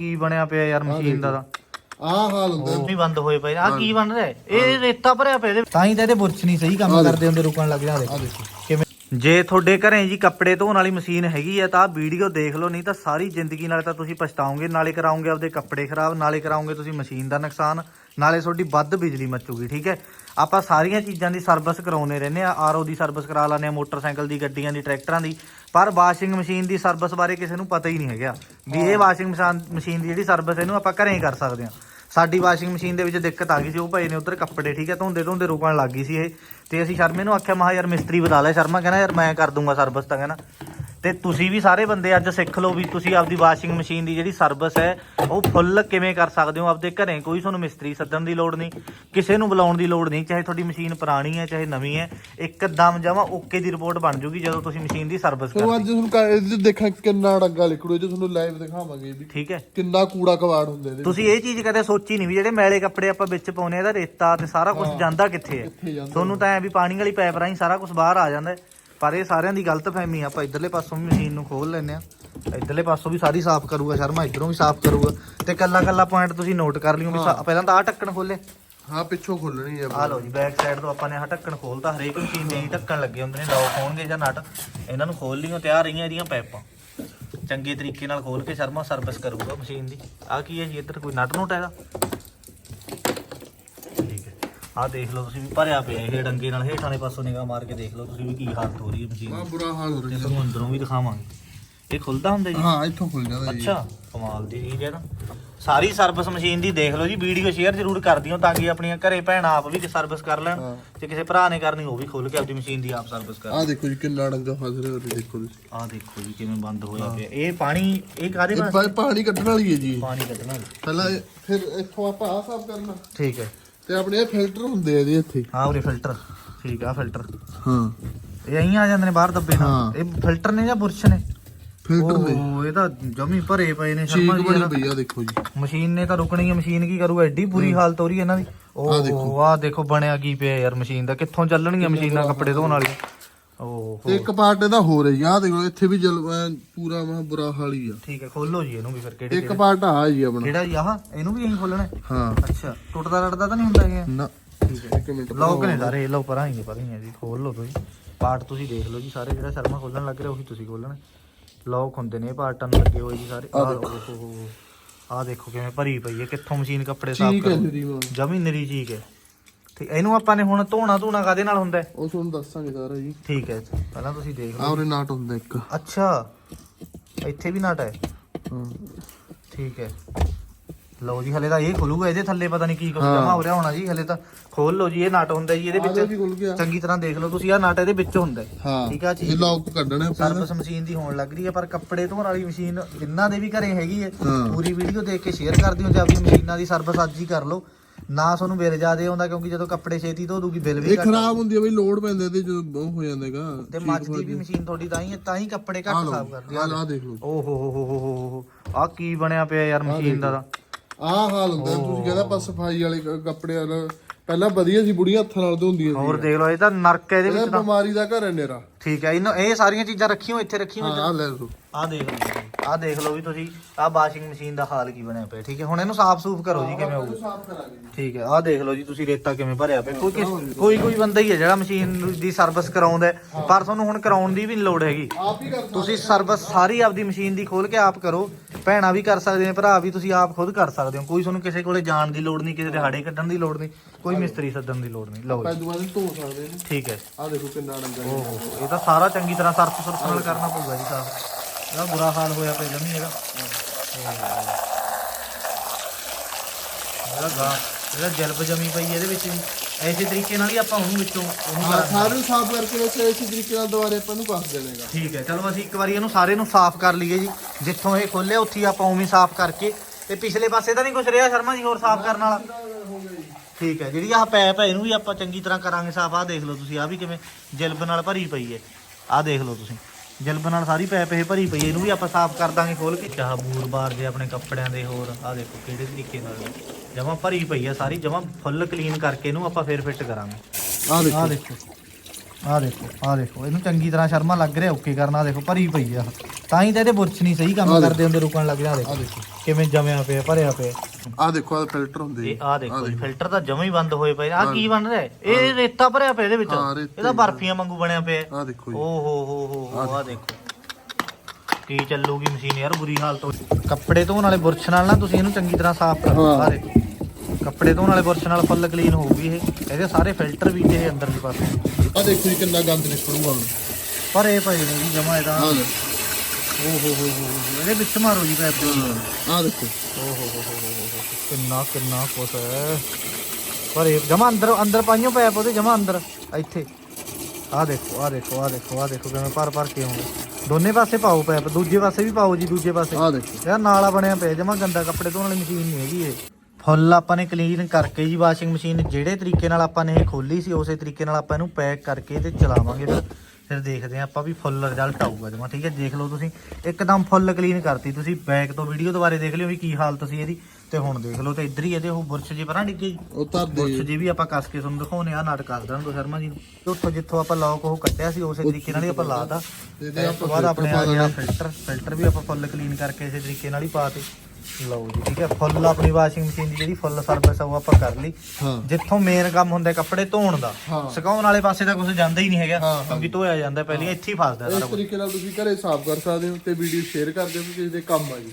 ਕੀ ਬਣਿਆ ਪਿਆ ਯਾਰ ਮਸ਼ੀਨ ਦਾ ਤਾਂ। ਆਹ ਹਾਲ ਹੁੰਦਾ। ਉਹ ਵੀ ਬੰਦ ਹੋਏ ਪਏ ਆ ਕੀ ਬਣ ਰਿਹਾ ਹੈ? ਇਹ ਰੇਤਾ ਭਰਿਆ ਪਿਆ ਇਹਦੇ ਤਾਂ ਹੀ ਤਾਂ ਇਹਦੇ ਬੁਰਸ਼ ਨਹੀਂ ਸਹੀ ਕੰਮ ਕਰਦੇ ਹੁੰਦੇ ਰੁਕਣ ਲੱਗ ਜਾਂਦੇ। ਆ ਦੇਖੋ। ਕਿਵੇਂ? ਜੇ ਤੁਹਾਡੇ ਘਰੇ ਜੀ ਕੱਪੜੇ ਧੋਣ ਵਾਲੀ ਮਸ਼ੀਨ ਹੈਗੀ ਆ ਤਾਂ ਆਹ ਵੀਡੀਓ ਦੇਖ ਲਓ ਨਹੀਂ ਤਾਂ ਸਾਰੀ ਜ਼ਿੰਦਗੀ ਨਾਲ ਤਾਂ ਤੁਸੀਂ ਪਛਤਾਓਗੇ ਨਾਲੇ ਕਰਾਓਗੇ ਆਪਦੇ ਕੱਪੜੇ ਖਰਾਬ ਨਾਲੇ ਕਰਾਓਗੇ ਤੁਸੀਂ ਮਸ਼ੀਨ ਦਾ ਨੁਕਸਾਨ ਨਾਲੇ ਤੁਹਾਡੀ ਵੱਧ ਬਿਜਲੀ ਮੱਚੂਗੀ ਠੀਕ ਹੈ? ਆਪਾਂ ਸਾਰੀਆਂ ਚੀਜ਼ਾਂ ਦੀ ਸਰਵਿਸ ਕਰਾਉਨੇ ਰਹਿੰਦੇ ਆ ਆਰਓ ਦੀ ਸਰਵਿਸ ਕਰਾ ਲੈਂਦੇ ਆ ਮੋਟਰਸਾਈਕਲ ਦੀ ਗੱਡੀਆਂ ਦੀ ਟਰੈਕਟਰਾਂ ਦੀ। ਪਰ ਵਾਸ਼ਿੰਗ ਮਸ਼ੀਨ ਦੀ ਸਰਵਿਸ ਬਾਰੇ ਕਿਸੇ ਨੂੰ ਪਤਾ ਹੀ ਨਹੀਂ ਹੈਗਾ। ਵੀ ਇਹ ਵਾਸ਼ਿੰਗ ਮਸ਼ੀਨ ਦੀ ਜਿਹੜੀ ਸਰਵਿਸ ਇਹਨੂੰ ਆਪਾਂ ਘਰੇ ਹੀ ਕਰ ਸਕਦੇ ਹਾਂ। ਸਾਡੀ ਵਾਸ਼ਿੰਗ ਮਸ਼ੀਨ ਦੇ ਵਿੱਚ ਦਿੱਕਤ ਆ ਗਈ ਸੀ ਉਹ ਭਾਈ ਨੇ ਉਧਰ ਕੱਪੜੇ ਠੀਕ ਹੈ। ਧੋਂਦੇ ਧੋਂਦੇ ਰੁਕਣ ਲੱਗ ਗਈ ਸੀ ਇਹ। ਤੇ ਅਸੀਂ ਸ਼ਰਮੇ ਨੂੰ ਆਖਿਆ ਮਹਾ ਯਾਰ ਮਿਸਤਰੀ ਬੁਲਾ ਲੈ ਸ਼ਰਮਾ ਕਹਿੰਦਾ ਯਾਰ ਮੈਂ ਕਰ ਦੂੰਗਾ ਸਰਵਿਸ ਤਾਂ ਕਹਿੰਦਾ। ਤੇ ਤੁਸੀਂ ਵੀ ਸਾਰੇ ਬੰਦੇ ਅੱਜ ਸਿੱਖ ਲਓ ਵੀ ਤੁਸੀਂ ਆਪਦੀ ਵਾਸ਼ਿੰਗ ਮਸ਼ੀਨ ਦੀ ਜਿਹੜੀ ਸਰਵਿਸ ਹੈ ਉਹ ਫੁੱਲ ਕਿਵੇਂ ਕਰ ਸਕਦੇ ਹੋ? ਆਪਦੇ ਘਰੇ ਕੋਈ ਤੁਹਾਨੂੰ ਮਿਸਤਰੀ ਸੱਦਣ ਦੀ ਲੋੜ ਨਹੀਂ ਕਿਸੇ ਨੂੰ ਬੁਲਾਉਣ ਦੀ ਲੋੜ ਨਹੀਂ ਚਾਹੇ ਤੁਹਾਡੀ ਮਸ਼ੀਨ ਪੁਰਾਣੀ ਹੈ ਚਾਹੇ ਨਵੀਂ ਹੈ ਇੱਕਦਮ ਜਮਾ ਓਕੇ ਦੀ ਰਿਪੋਰਟ ਬਣ ਜੂਗੀ ਜਦੋਂ ਤੁਸੀਂ ਮਸ਼ੀਨ ਦੀ ਸਰਵਿਸ ਕਰ ਅੱਜ ਤੁਹਾਨੂੰ ਦੇਖਾਂ ਕਿੰਨਾ ਡੰਗਾ ਲਿਕੜੋ 'ਚ ਤੁਹਾਨੂੰ ਲਾਈਵ ਦਿਖਾਵਾਂਗੇ ਵੀ ਠੀਕ ਹੈ। ਕਿੰਨਾ ਕੂੜਾ ਕਵਾੜ ਹੁੰਦੇ ਇਹਦੇ ਤੁਸੀਂ ਇਹ ਚੀਜ਼ ਕਦੇ ਸੋਚੀ ਨਹੀਂ ਵੀ ਜਿਹੜੇ ਮੈਲੇ ਕੱਪੜੇ ਆਪਾਂ ਵਿੱਚ ਪਾਉਨੇ ਆ ਇਹਦਾ ਰੇਤਾ ਤੇ ਸਾਰਾ ਕੁਝ ਜਾਂਦਾ ਕਿੱਥੇ ਹੈ? ਤੁਹਾਨੂੰ ਤਾਂ ਐ ਵੀ ਪਾਣੀ ਵਾਲੀ ਪਾਈਪ ਰਾਹੀਂ ਸਾਰਾ ਕੁਝ ਬਾਹਰ ਆ ਜਾਂਦਾ ਹੈ। ਪਰ ਇਹ ਸਾਰਿਆਂ ਦੀ ਗਲਤ ਫਹਿਮੀ ਆ ਆਪਾਂ ਇਧਰਲੇ ਪਾਸੋਂ ਵੀ ਮਸ਼ੀਨ ਨੂੰ ਖੋਲ ਲੈਨੇ ਆ ਇਧਰਲੇ ਪਾਸੋਂ ਵੀ ਸਾਰੀ ਸਾਫ਼ ਕਰੂਗਾ ਸ਼ਰਮਾ ਇਧਰੋਂ ਵੀ ਸਾਫ਼ ਕਰੂਗਾ। ਤੇ ਕੱਲਾ ਕੱਲਾ ਪੁਆਇੰਟ ਤੁਸੀਂ ਨੋਟ ਕਰ ਲਿਓ ਵੀ ਸਾ- ਪਹਿਲਾਂ ਤਾਂ ਆ ਢੱਕਣ ਖੋਲੇ ਹਾਂ ਪਿੱਛੋਂ ਖੋਲਣੀ ਆ। ਆ ਲਓ ਜੀ ਬੈਕ ਸਾਈਡ ਤੋਂ ਆਪਾਂ ਨੇ ਆ ਢੱਕਣ ਖੋਲਤਾ ਹਰੇਕ ਮਸ਼ੀਨ ਦੇ ਹੀ ਢੱਕਣ ਲੱਗੇ ਹੁੰਦੇ ਨੇ ਲੌਕ ਹੋਣਗੇ ਜਾਂ ਨਟ ਇਹਨਾਂ ਨੂੰ ਖੋਲ ਲਿਓ ਤੇ ਆ ਰਹੀਆਂ ਇਹਦੀਆਂ ਪਾਈਪਾਂ। ਚੰਗੇ ਤਰੀਕੇ ਨਾਲ ਖੋਲ ਕੇ ਸ਼ਰਮਾ ਸਰਵਿਸ ਕਰੂਗਾ ਮਸ਼ੀਨ ਦੀ। ਆ ਕੀ ਹੈ ਜੀ ਇੱਧਰ ਕੋਈ ਨਟ ਨੋਟ ਹੈਗਾ? ਹੈ ਆ ਦੇਖ ਲਓ ਤੁਸੀਂ ਵੀ ਭਰਿਆ ਪਿਆ ਇਹ ਡੰਗੇ ਨਾਲ ਹੇਠਾਂ ਦੇ ਪਾਸੋਂ ਨਿਗਾਹ ਮਾਰ ਕੇ ਦੇਖ ਲਓ ਤੁਸੀਂ ਵੀ ਕੀ ਹਾਲਤ ਹੋ ਰਹੀ ਹੈ ਮਸ਼ੀਨ ਦੀ। ਬੁਰਾ ਹਾਲ ਹੋ ਤੇ ਰਿਹਾ ਤੁਹਾਨੂੰ ਅੰਦਰੋਂ ਵੀ ਦਿਖਾਵਾਂਗੇ। ਇਹ ਖੁੱਲਦਾ ਹੁੰਦਾ ਜੀ? ਹਾਂ ਇੱਥੋਂ ਖੁੱਲ ਜਾਂਦਾ ਜੀ। ਅੱਛਾ ਕਮਾਲ ਦੀ ਚੀਜ਼ ਹੈ ਨਾ। ਸਾਰੀ ਸਰਵਿਸ ਮਸ਼ੀਨ ਦੀ ਦੇਖ ਲਓ ਜੀ ਵੀਡੀਓ ਸ਼ੇਅਰ ਜ਼ਰੂਰ ਕਰ ਦਿਓ ਤਾਂ ਕਿ ਆਪਣੀਆਂ ਘਰੇ ਭੈਣਾਂ ਆਪ ਵੀ ਸਰਵਿਸ ਕਰ ਲੈਣ ਹਾਂ। ਤੇ ਕਿਸੇ ਭਰਾ ਨੇ ਕਰਨੀ ਉਹ ਵੀ ਖੋਲ ਕੇ ਆਪਦੀ ਮਸ਼ੀਨ ਦੀ ਆਪ ਸਰਵਿਸ ਕਰ ਆ ਦੇਖੋ ਜੀ ਕਿੰਨਾ ਡੰਗਾ ਫਸ ਰਿਹਾ ਦੇਖੋ ਤੁਸੀਂ। ਆਹ ਦੇਖੋ ਜੀ ਕਿਵੇਂ ਬੰਦ ਹੋਇਆ ਪਿਆ। ਇਹ ਪਾਣੀ ਇਹ ਕਾਦੇ ਇਹ ਪਾ- ਪਾਣੀ ਕੱਢਣ ਵਾਲੀ ਹੈ ਜੀ। ਪਾਣੀ ਕੱਢਣਾ ਪਹਿਲਾਂ ਇਹ- ਫਿਰ ਇੱਥੋਂ ਆਪਾਂ ਆ ਸਾਫ਼ ਕਰਨਾ। ਠੀਕ ਹੈ। ਤੇ ਆਪਣੇ ਇਹ ਫਿਲਟਰ ਹੁੰਦੇ ਆ ਇਹਦੇ ਇੱਥੇ। ਆਹ ਉਰੇ ਫਿਲਟਰ ਠੀਕ ਆ ਫਿਲਟਰ। ਹਾਂ। ਇਹ ਐਂ ਆ ਜਾਂਦੇ ਨੇ ਬਾਹਰ ਦੱਬੇ ਨਾਲ। ਹਾਂ। ਇਹ ਫਿਲਟਰ ਨੇ ਜਾਂ ਬੁਰਸ਼ ਨੇ? ਫਿਲਟਰ ਦੇ। ਉਹ ਇਹ ਤਾਂ ਜਮੀ ਭਰੇ ਪਏ ਨੇ ਸ਼ਰਮਾ ਜੀ ਬਣੀ। ਪਈ ਆ ਦੇਖੋ ਜੀ। ਮਸ਼ੀਨ ਨੇ ਤਾਂ ਰੁਕਣੀ ਹੈ ਮਸ਼ੀਨ ਕੀ ਕਰੂਗਾ ਐਡੀ ਬੁਰੀ ਹਾਲਤ ਹੋ ਰਹੀ ਹੈ ਇਹਨਾਂ ਦੀ। ਉਹ ਆਹ ਦੇਖੋ ਬਣਿਆ ਕੀ ਪਿਆ ਯਾਰ ਮਸ਼ੀਨ ਦਾ ਕਿੱਥੋਂ ਚੱਲਣਗੀਆਂ ਮਸ਼ੀਨਾਂ ਕੱਪੜੇ ਧੋਣ ਵਾਲੀਆਂ? ਓਹ। ਤੇ ਇੱਕ ਪਾਰਟ ਇਹਦਾ ਹੈ ਜੀ ਆਹ ਦੇਖੋ ਇੱਥੇ ਵੀ ਜਲ ਪੂਰਾ ਮਾ ਬੁਰਾ ਹਾਲ ਹੀ ਆ। ਠੀਕ ਹੈ ਖੋਲੋ ਜੀ ਇਹਨੂੰ ਵੀ ਫਿਰ ਕਿਹੜੇ ਇੱਕ ਪਾਰਟ ਆ ਜੀ ਆਪਣਾ। ਕਿਹੜਾ ਜੀ ਆਹ? ਇਹਨੂੰ ਵੀ ਇਹੀ ਖੋਲਣਾ ਹੈ? ਹਾਂ। ਅੱਛਾ ਟੁੱਟਦਾ ਰੜਦਾ ਤਾਂ ਨਹੀਂ ਹੁੰਦਾ ਇਹ? ਨਾ। ਠੀਕ ਹੈ। ਇੱਕ ਮਿੰਟ ਲੋਕ ਨੇ ਸਾਰੇ ਲਓ ਪਰਾਂ ਹੀ ਨੇ ਪਰਾਂ ਹੀ ਹੈ ਜੀ ਖੋਲ ਲਓ ਤੁਸੀਂ। ਪਾਰਟ ਤੁਸੀਂ ਦੇਖ ਲਓ ਜੀ ਸਾਰੇ ਜਿਹੜਾ ਸ਼ਰਮਾ ਖੋਲਣ ਲੱਗ ਰਿਹਾ ਉਹੀ ਤੁਸੀਂ ਖੋਲਣਾ ਲੋਕ ਹੁੰਦੇ ਨੇ ਇਹ ਪਾਰਟਾਂ ਨੂੰ ਲੱਗੇ ਹੋਏ ਜੀ ਸਾਰੇ। ਆਹ ਦੇਖੋ। ਆਹ ਦੇਖੋ ਕਿਵੇਂ ਭਰੀ ਪਈ ਹੈ ਕਿੱਥੋਂ ਮਸ਼ੀਨ ਕੱਪੜੇ ਸਾਫ਼ ਠੀਕ ਹੈ ਕਰੂ। ਜੀ ਵਾ। ਜਮੀ ਨਰੀ ਚੀਕ ਹੈ। ਤੇ ਇਹਨੂੰ ਆਪਾਂ ਨੇ ਹੁਣ ਧੋਣਾ ਧੋਣਾ ਕਾਦੇ ਨਾਲ ਹੁੰਦਾ ਹੈ? ਉਹ ਤੁਹਾਨੂੰ ਦੱਸਾਂਗੇ ਸਾਰਾ ਜੀ। ਠੀਕ ਹੈ ਪਹਿਲਾਂ ਤੁਸੀਂ ਦੇਖ ਲਓ। ਉਰੇ ਨਾਟ ਹੁੰਦਾ ਇੱਕ। ਅੱਛਾ ਇੱਥੇ ਵੀ ਨਟ ਹੈ? ਹਾਂ। ਠੀਕ ਹੈ। ਲਓ ਜੀ ਹਲੇ ਤਾਂ ਇਹ ਖੁੱਲੂਗਾ ਇਹਦੇ ਥੱਲੇ ਪਤਾ ਨਹੀਂ ਕੀ ਕੁਝ ਹਾਂ। ਜਮਾ ਹੋ ਰਿਹਾ ਹੋਣਾ ਜੀ ਹਲੇ ਤਾਂ ਖੋਲ ਲਓ ਜੀ ਇਹ ਨਟ ਹੁੰਦਾ ਜੀ ਇਹਦੇ ਆਹ ਜੀ ਵਿੱਚ ਖੁੱਲ ਗਿਆ। ਚੰਗੀ ਤਰ੍ਹਾਂ ਦੇਖ ਲਓ ਤੁਸੀਂ ਆਹ ਨਟ ਇਹਦੇ ਵਿੱਚ ਹੁੰਦਾ ਹੈ। ਹਾਂ ਠੀਕ ਆ ਇਹ ਚੀਜ਼ ਲੌਕ ਕੱਢਣਾ ਆਪਾਂ ਸਰਵਿਸ ਮਸ਼ੀਨ ਦੀ ਹੋਣ ਲੱਗ ਰਹੀ ਹੈ ਪਰ ਕੱਪੜੇ ਧੋਣ ਵਾਲੀ ਮਸ਼ੀਨ ਜਿੰਨਾ ਦੇ ਵੀ ਘਰੇ ਹੈਗੀ ਹੈ। ਹਾਂ। ਪੂਰੀ ਵੀਡੀਓ ਦੇਖ ਕੇ ਸ਼ੇਅਰ ਕਰ ਦਿਓ ਜਾਂ ਆਪਣੀ ਮਸ਼ੀਨਾਂ ਦੀ ਸਰਵਿਸ ਅੱਜ ਹੀ ਕਰ ਲਓ। ਨਾ ਤੁਹਾਨੂੰ ਬਿੱਲ ਜ਼ਿਆਦੇ ਆਉਂਦਾ ਕਿਉਂਕਿ ਜਦੋਂ ਕੱਪੜੇ ਛੇਤੀ ਧੋ ਦੂਗੀ ਬਿੱਲ ਵੀ ਇਹ ਘੱਟ ਖਰਾਬ ਹੁੰਦੀ ਹੈ ਬਈ ਲੋਡ ਪੈਂਦੇ ਤੇ ਜਦੋਂ ਉਹ ਹੋ ਜਾਂਦਾਗਾ ਤੇ ਮੱਚਦੀ ਵੀ ਮਸ਼ੀਨ ਤੁਹਾਡੀ ਤਾਂ ਹੀ ਹੈ ਤਾਂ ਹੀ ਕੱਪੜੇ ਆ ਘੱਟ ਸਾਫ਼ ਕਰਦੀ ਆ। ਆ ਦੇਖ ਲਓ। ਓ ਹੋ ਹੋ ਹੋ ਹੋ ਹੋ ਆ ਕੀ ਬਣਿਆ ਪਿਆ ਯਾਰ ਮਸ਼ੀਨ ਦਾ ਤਾਂ। ਆਹ ਹਾਲ ਹੁੰਦਾ ਤੁਸੀਂ ਕਹਿੰਦਾ ਆਪਾਂ ਸਫ਼ਾਈ ਵਾਲੇ ਕ- ਕੱਪੜਿਆਂ ਨਾਲ ਪਹਿਲਾਂ ਵਧੀਆ ਸੀ ਬੁੜੀਆਂ ਹੱਥਾਂ ਨਾਲ ਧੋਂਦੀਆਂ ਸੀ ਹੋਰ ਦੇਖ ਲਓ ਇਹ ਤਾਂ ਨਰਕ ਹੈ ਇਹਦੇ ਇਹ ਵਿੱਚ ਤਾਂ। ਬਿਮਾਰੀ ਦਾ ਘਰ ਹੈ ਨੇਰਾ। ਠੀਕ ਹੈ ਇਹਨੂੰ ਇਹ ਸਾਰੀਆਂ ਚੀਜ਼ਾਂ ਰੱਖੀਓ ਇੱਥੇ ਰੱਖੀਓ ਹਾਂ ਆਹ ਲੈ ਲਓ। ਆਹ ਦੇਖ ਲਓ। ਆਹ ਦੇਖ ਲਓ ਵੀ ਤੁਸੀਂ ਆਹ ਵਾਸ਼ਿੰਗ ਮਸ਼ੀਨ ਦਾ ਹਾਲ ਕੀ ਬਣਿਆ ਪਿਆ ਠੀਕ ਹੈ? ਹੁਣ ਇਹਨੂੰ ਸਾਫ਼ ਸੂਫ ਕਰੋ ਜੀ ਕਿਵੇਂ ਹੋਊ ਸਾਫ਼ ਕਰਾਂਗੇ ਜੀ ਠੀਕ ਹੈ ਆਹ ਦੇਖ ਲਓ ਜੀ ਤੁਸੀਂ ਰੇਤਾ ਕਿਵੇਂ ਭਰਿਆ ਪਿਆ। ਕੋਈ ਕਿਸ- ਕੋਈ ਕੋਈ ਬੰਦਾ ਹੀ ਹੈ ਜਿਹੜਾ ਮਸ਼ੀਨ ਦੀ ਸਰਵਿਸ ਕਰਾਉਂਦਾ ਹੈ, ਪਰ ਤੁਹਾਨੂੰ ਹੁਣ ਕਰਾਉਣ ਦੀ ਵੀ ਨਹੀਂ ਲੋੜ ਹੈਗੀ। ਆਪ ਹੀ ਕਰ ਤੁਸੀਂ ਸਰਵਿਸ ਸਾਰੀ ਆਪਦੀ ਮਸ਼ੀਨ ਦੀ ਖੋਲ ਕੇ ਆਪ ਕਰੋ ਭੈਣਾਂ ਵੀ ਕਰ ਸਕਦੇ ਨੇ ਭਰਾ ਵੀ ਤੁਸੀਂ ਆਪ ਖੁਦ ਕਰ ਸਕਦੇ ਹੋ। ਕੋਈ ਤੁਹਾਨੂੰ ਕਿਸੇ ਕੋਲੇ ਜਾਣ ਦੀ ਲੋੜ ਨਹੀਂ ਕਿਸੇ ਦੇ ਹਾੜੇ ਕੱਢਣ ਦੀ ਲੋੜ ਨਹੀਂ ਕੋਈ ਮਿਸਤਰੀ ਸੱਦਣ ਦੀ ਲੋੜ ਨਹੀਂ। ਲਓ ਜੀ। ਧੋ ਸਕਦੇ ਨੇ। ਠੀਕ ਹੈ। ਆਹ ਦੇਖੋ ਕਿੰਨਾ ਹੈ। ਓਹੋ ਇਹ ਤਾਂ ਸਾਰਾ ਚੰਗੀ ਤਰ੍ਹਾਂ ਸਰਫ ਸੁਰਫ ਨਾਲ ਕਰਨਾ ਪਊਗਾ ਜੀ ਸਾਫ਼। ਇਹਦਾ ਬੁਰਾ ਹਾਲ ਹੋਇਆ ਪਿਆ ਜਮੀ ਇਹਦਾ। ਇਹਦਾ ਗਾ ਇਹਦਾ ਜਲਬ ਜਮੀ ਪਈ ਇਹਦੇ ਵਿੱਚ ਵੀ। ਐਸੇ ਤਰੀਕੇ ਨਾਲ ਹੀ ਆਪਾਂ ਉਹਨੂੰ ਵਿੱਚੋਂ ਉਹਨੂੰ ਹਾਂ ਕਰਾਂਗੇ ਸਾਰੇ ਨੂੰ ਸਾਫ਼ ਕਰਕੇ ਵੈਸੇ ਇਸੇ ਤਰੀਕੇ ਨਾਲ ਦੁਬਾਰੇ ਆਪਾਂ ਨੂੰ ਕੱਸ ਦੇਣੇਗਾ ਠੀਕ ਹੈ ਚਲੋ ਅਸੀਂ ਇੱਕ ਵਾਰੀ ਇਹਨੂੰ ਸਾਰੇ ਨੂੰ ਸਾਫ਼ ਕਰ ਲਈਏ ਜੀ। ਜਿੱਥੋਂ ਇਹ ਖੋਲਿਆ ਉੱਥੇ ਹੀ ਆਪਾਂ ਉਵੇਂ ਸਾਫ਼ ਕਰਕੇ। ਤੇ ਪਿਛਲੇ ਪਾਸੇ ਤਾਂ ਨਹੀਂ ਕੁਝ ਰਿਹਾ ਸ਼ਰਮਾ ਜੀ ਹੋਰ ਸਾਫ਼ ਕਰਨ ਵਾਲਾ? ਠੀਕ ਹੈ ਜਿਹੜੀ ਆਹ ਪੈਪ ਹੈ ਇਹਨੂੰ ਵੀ ਆਪਾਂ ਚੰਗੀ ਤਰ੍ਹਾਂ ਕਰਾਂਗੇ ਸਾਫ਼। ਆਹ ਦੇਖ ਲਓ ਤੁਸੀਂ ਆਹ ਵੀ ਕਿਵੇਂ ਜਲਬ ਨਾਲ ਭਰੀ ਪਈ ਹੈ। ਆਹ ਦੇਖ ਲਓ ਤੁਸੀਂ। ਜਲਬ ਨਾਲ ਸਾਰੀ ਪੈਪ ਇਹ ਭਰੀ ਪਈ ਹੈ ਇਹਨੂੰ ਵੀ ਆਪਾਂ ਸਾਫ਼ ਕਰ ਦਾਂਗੇ ਖੋਲ ਕੇ। ਚਾਹ ਬੂਰ ਬਾਰ ਜੇ ਆਪਣੇ ਕੱਪੜਿਆਂ ਦੇ ਹੋਰ ਆਹ ਦੇਖੋ ਕਿਹੜੇ ਤਰੀਕੇ ਨਾਲ। ਜਮਾ ਭਰੀ ਪਈ ਹੈ ਸਾਰੀ ਜਮਾ ਫੁੱਲ ਕਲੀਨ ਕਰਕੇ ਇਹਨੂੰ ਆਪਾਂ ਫੇਰ ਫਿੱਟ ਕਰਾਂਗੇ। ਆਹ ਦੇਖੋ। ਆਹ ਦੇਖੋ ਆਹ ਦੇਖੋ ਇਹਨੂੰ ਚੰਗੀ ਤਰ੍ਹਾਂ ਸ਼ਰਮਾ ਲੱਗ ਰਿਹਾ ਓਕੇ ਕਰਨਾ ਦੇਖੋ ਭਰੀ ਪਈ ਆ। ਤਾਂ ਹੀ ਤਾਂ ਇਹਦੇ ਬੁਰਸ਼ ਨਹੀਂ ਸਹੀ ਕੰਮ ਕਰਦੇ ਹੁੰਦੇ ਰੁਕਣ ਲੱਗ ਜਾਂਦੇ ਆ ਦੇਖੋ। ਕਿਵੇਂ ਜਮਿਆ ਪਿਆ ਭਰਿਆ ਪਿਆ। ਆ ਦੇਖੋ ਆ ਫਿਲਟਰ ਹੁੰਦੇ ਇਹ ਆ ਦੇਖੋ ਫਿਲਟਰ ਤਾਂ ਜਮਾ ਹੀ ਬੰਦ ਹੋਏ ਪਏ ਆ ਕੀ ਬਣ ਰਿਹਾ? ਇਹ ਰੇਤਾ ਭਰਿਆ ਪਿਆ ਇਹਦੇ ਵਿੱਚ। ਇਹਦਾ ਬਰਫੀਆਂ ਵਾਂਗੂ ਬਣਿਆ ਪਿਆ। ਆ ਦੇਖੋ ਓ ਹੋ ਹੋ ਹੋ ਆ ਦੇਖੋ। ਕੀ ਚੱਲੂਗੀ ਮਸ਼ੀਨ ਯਾਰ ਬੁਰੀ ਹਾਲਤ ਹੋ ਕੱਪੜੇ ਧੋਣ ਵਾਲੇ ਬੁਰਸ਼ ਨਾਲ ਨਾ ਤੁਸੀਂ ਇਹਨੂੰ ਚੰਗੀ ਤਰ੍ਹਾਂ ਸਾਫ਼ ਕਰੋ। ਆ ਦੇਖੋ। ਕੱਪੜੇ ਧੋਣ ਵਾਲੇ ਬੁਰਸ਼ ਨਾਲ ਫੁੱਲ ਕਲੀਨ ਹੋਊਗੀ ਇਹ। ਇਹਦੇ ਸਾਰੇ ਫਿਲਟਰ ਵੀ ਤੇ ਇਹ ਅੰਦਰਲੇ ਪਾਸੇ। ਆ ਦੇਖੋ ਜੀ ਕਿੰਨਾ ਗੰਦ ਨਿਕਲੂਗਾ ਹੁਣ। ਪਰ ਇਹ ਪਏ ਨੇ ਜੀ ਜਮਾ ਇਹਦਾ ਆ ਓ ਹੋ ਹੋ ਹੋ ਹੋ ਹੋ। ਇਹਦੇ ਵਿੱਚ ਮਾਰੋ ਜੀ ਪੈਪ। ਆ ਦੇਖੋ। ਓ ਹੋ ਹੋ ਹੋ ਹੋ ਹੋ ਹੋ। ਕਿੰਨਾ ਕਿੰਨਾ ਕੁਛ ਹੈ। ਪਰ ਇਹ ਜਮਾ ਅੰਦਰ ਅੰਦਰ ਪਾਈਓ ਪੈਪ ਉਹਦੇ ਜਮਾ ਅੰਦਰ ਇੱਥੇ। ਆ ਦੇਖੋ ਆ ਦੇਖੋ ਆ ਦੇਖੋ ਆ ਦੇਖੋ ਕਿਵੇਂ ਪਰ ਪਰ ਕੇ ਆਉਂਦੇ। ਦੋਨੇ ਪਾਸੇ ਪਾਓ ਪੈਪ ਦੂਜੇ ਪਾਸੇ ਵੀ ਪਾਓ ਜੀ ਦੂਜੇ ਪਾਸੇ। ਆ ਦੇਖੋ। ਯਾਰ ਨਾਲਾ ਬਣਿਆ ਪਿਆ ਜਮਾ ਗੰਦਾ ਕੱਪੜੇ ਧੋਣ ਵਾਲੀ ਮਸ਼ੀਨ ਨਹੀਂ ਹੈਗੀ ਇਹ। ਫੁੱਲ ਆਪਾਂ ਨੇ ਕਲੀਨ ਕਰਕੇ ਜੀ ਵਾਸ਼ਿੰਗ ਮਸ਼ੀਨ ਜਿਹੜੇ ਤਰੀਕੇ ਨਾਲ ਆਪਾਂ ਨੇ ਇਹ ਖੋਲੀ ਸੀ ਉਸੇ ਤਰੀਕੇ ਨਾਲ ਆਪਾਂ ਇਹਨੂੰ ਪੈਕ ਕਰਕੇ ਤੇ ਚਲਾਵਾਂਗੇ ਫਿਰ। ਫਿਰ ਦੇਖਦੇ ਹਾਂ ਆਪਾਂ ਵੀ ਫੁੱਲ ਰਿਜ਼ਲਟ ਆਊਗਾ ਜਮਾ ਠੀਕ ਹੈ? ਦੇਖ ਲਓ ਤੁਸੀਂ ਇੱਕਦਮ ਫੁੱਲ ਕਲੀਨ ਕਰਤੀ ਤੁਸੀਂ। ਬੈਕ ਤੋਂ ਵੀਡੀਓ ਦੁਬਾਰੇ ਦੇਖ ਲਿਓ ਵੀ ਕੀ ਹਾਲਤ ਸੀ ਇਹਦੀ ਤੇ ਹੁਣ ਦੇਖ ਲਓ ਤੇ ਇੱਧਰ ਹੀ ਇਹਦੇ ਉਹ ਬੁਰਸ਼ ਜੇ ਪਰਾਂ ਡਿੱਗੇ ਜੀ। ਉਹ ਧਰ ਬੁਰਸ਼ ਦੇ ਜੇ ਵੀ ਆਪਾਂ ਕੱਸ ਕੇ ਤੁਹਾਨੂੰ ਦਿਖਾਉਨੇ ਆ ਨਾਟਕ ਕਰ ਤੋਂ ਸ਼ਰਮਾ ਜੀ ਨੂੰ। ਤੇ ਉੱਥੋਂ ਜਿੱਥੋਂ ਆਪਾਂ ਲੌਕ ਉਹ ਕੱਟਿਆ ਸੀ ਉਸੇ ਤਰੀਕੇ ਨਾਲ ਹੀ ਆਪਾਂ ਲਾਤਾ। ਤੇ ਤੇ ਉਸ ਤੋਂ ਬਾਅਦ ਆਪਣੇ ਆ ਗਿਆ ਫਿਲਟਰ ਫਿਲਟਰ ਵੀ ਆਪਾਂ ਫੁੱਲ ਕਲੀਨ ਕਰਕੇ ਇਸੇ ਤਰੀਕੇ ਨਾਲ ਹੀ ਪਾਤੇ ਲਓ ਜੀ ਠੀਕ ਹੈ ਫੁੱਲ ਆਪਣੀ ਵਾਸ਼ਿੰਗ ਮਸ਼ੀਨ ਦੀ ਜਿਹੜੀ ਫੁੱਲ ਸਰਵਿਸ ਆ ਉਹ ਆਪਾਂ ਕਰ ਲਈ। ਹਾਂ। ਜਿੱਥੋਂ ਮੇਨ ਕੰਮ ਹੁੰਦਾ ਕੱਪੜੇ ਧੋਣ ਦਾ। ਹਾਂ। ਸੁਕਾਉਣ ਵਾਲੇ ਪਾਸੇ ਤਾਂ ਕੁਝ ਜਾਂਦਾ ਹੀ ਨਹੀਂ ਹੈਗਾ ਹਾਂ, ਹਾਂ। ਕਿਉਂਕਿ ਧੋਇਆ ਜਾਂਦਾ ਪਹਿਲਾਂ ਇੱਥੇ ਹੀ ਫਸਦਾ ਇਸ ਸਾਰਾ ਕੁਝ ਤਰੀਕੇ ਨਾਲ ਤੁਸੀਂ ਘਰੇ ਸਾਫ਼ ਕਰ ਸਕਦੇ ਹੋ ਤੇ ਵੀਡੀਓ ਸ਼ੇਅਰ ਕਰ ਦਿਓ ਕਿ ਕਿਸੇ ਦੇ ਕੰਮ ਆ ਜੀ।